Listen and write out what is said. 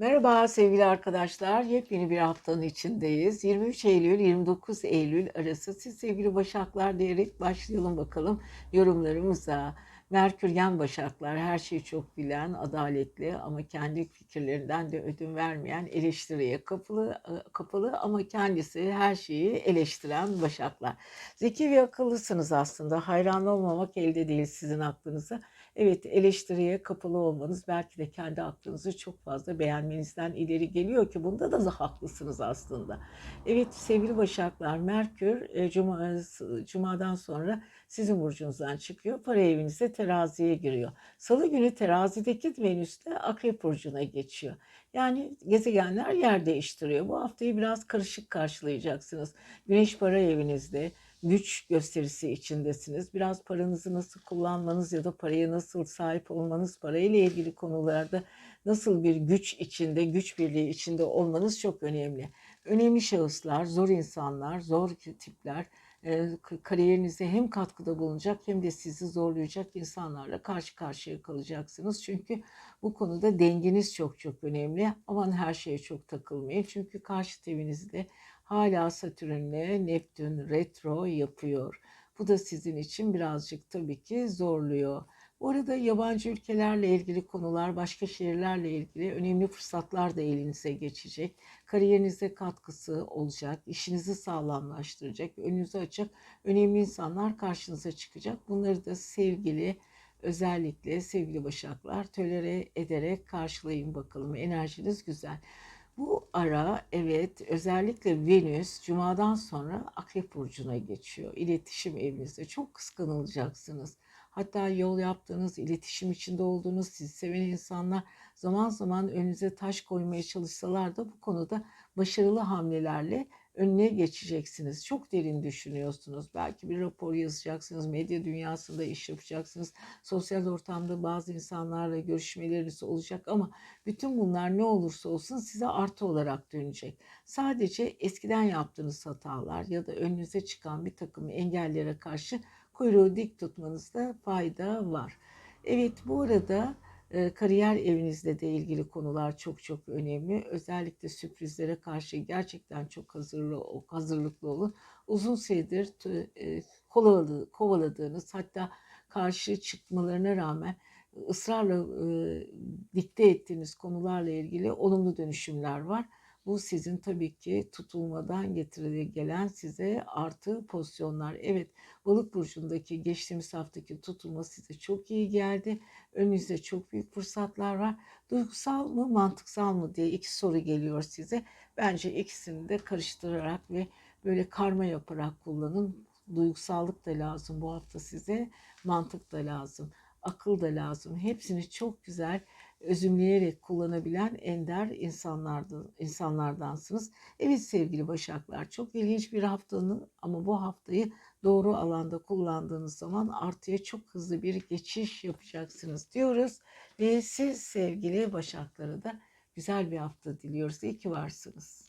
Merhaba sevgili arkadaşlar. Yepyeni bir haftanın içindeyiz. 23 Eylül 29 Eylül arası siz sevgili Başaklar diyerek başlayalım bakalım yorumlarımıza. Merkür yan Başaklar her şeyi çok bilen, adaletli ama kendi fikirlerinden de ödün vermeyen, eleştiriye kapalı, kapalı ama kendisi her şeyi eleştiren Başaklar. Zeki ve akıllısınız aslında. Hayran olmamak elde değil sizin aklınıza. Evet eleştiriye kapalı olmanız belki de kendi aklınızı çok fazla beğenmenizden ileri geliyor ki bunda da haklısınız aslında. Evet sevgili Başaklar Merkür e, Cuma, Cuma'dan sonra sizin burcunuzdan çıkıyor. Para evinize teraziye giriyor. Salı günü terazideki Venüs de Akrep burcuna geçiyor. Yani gezegenler yer değiştiriyor. Bu haftayı biraz karışık karşılayacaksınız. Güneş para evinizde, güç gösterisi içindesiniz. Biraz paranızı nasıl kullanmanız ya da paraya nasıl sahip olmanız, parayla ilgili konularda nasıl bir güç içinde, güç birliği içinde olmanız çok önemli. Önemli şahıslar, zor insanlar, zor tipler kariyerinize hem katkıda bulunacak hem de sizi zorlayacak insanlarla karşı karşıya kalacaksınız. Çünkü bu konuda dengeniz çok çok önemli. Aman her şeye çok takılmayın. Çünkü karşı evinizde hala Satürn'le Neptün retro yapıyor. Bu da sizin için birazcık tabii ki zorluyor. Bu arada yabancı ülkelerle ilgili konular, başka şehirlerle ilgili önemli fırsatlar da elinize geçecek. Kariyerinize katkısı olacak, işinizi sağlamlaştıracak, önünüzü açacak önemli insanlar karşınıza çıkacak. Bunları da sevgili, özellikle sevgili başaklar tölere ederek karşılayın bakalım. Enerjiniz güzel. Bu ara evet özellikle Venüs Cuma'dan sonra Akrep Burcu'na geçiyor. İletişim evinizde çok kıskanılacaksınız. Hatta yol yaptığınız, iletişim içinde olduğunuz, sizi seven insanlar zaman zaman önünüze taş koymaya çalışsalar da bu konuda başarılı hamlelerle önüne geçeceksiniz. Çok derin düşünüyorsunuz. Belki bir rapor yazacaksınız, medya dünyasında iş yapacaksınız. Sosyal ortamda bazı insanlarla görüşmeleriniz olacak ama bütün bunlar ne olursa olsun size artı olarak dönecek. Sadece eskiden yaptığınız hatalar ya da önünüze çıkan bir takım engellere karşı kuyruğu dik tutmanızda fayda var. Evet bu arada e, kariyer evinizle de ilgili konular çok çok önemli. Özellikle sürprizlere karşı gerçekten çok hazırlı hazırlıklı olun. Uzun süredir e, kovaladığınız hatta karşı çıkmalarına rağmen ısrarla e, dikte ettiğiniz konularla ilgili olumlu dönüşümler var. Bu sizin tabii ki tutulmadan getirilen gelen size artı pozisyonlar. Evet balık burcundaki geçtiğimiz haftaki tutulma size çok iyi geldi. Önünüzde çok büyük fırsatlar var. Duygusal mı mantıksal mı diye iki soru geliyor size. Bence ikisini de karıştırarak ve böyle karma yaparak kullanın. Duygusallık da lazım bu hafta size. Mantık da lazım. Akıl da lazım. Hepsini çok güzel özümleyerek kullanabilen ender insanlardan, insanlardansınız. Evet sevgili Başaklar çok ilginç bir haftanın ama bu haftayı doğru alanda kullandığınız zaman artıya çok hızlı bir geçiş yapacaksınız diyoruz. Ve siz sevgili Başaklara da güzel bir hafta diliyoruz. İyi ki varsınız.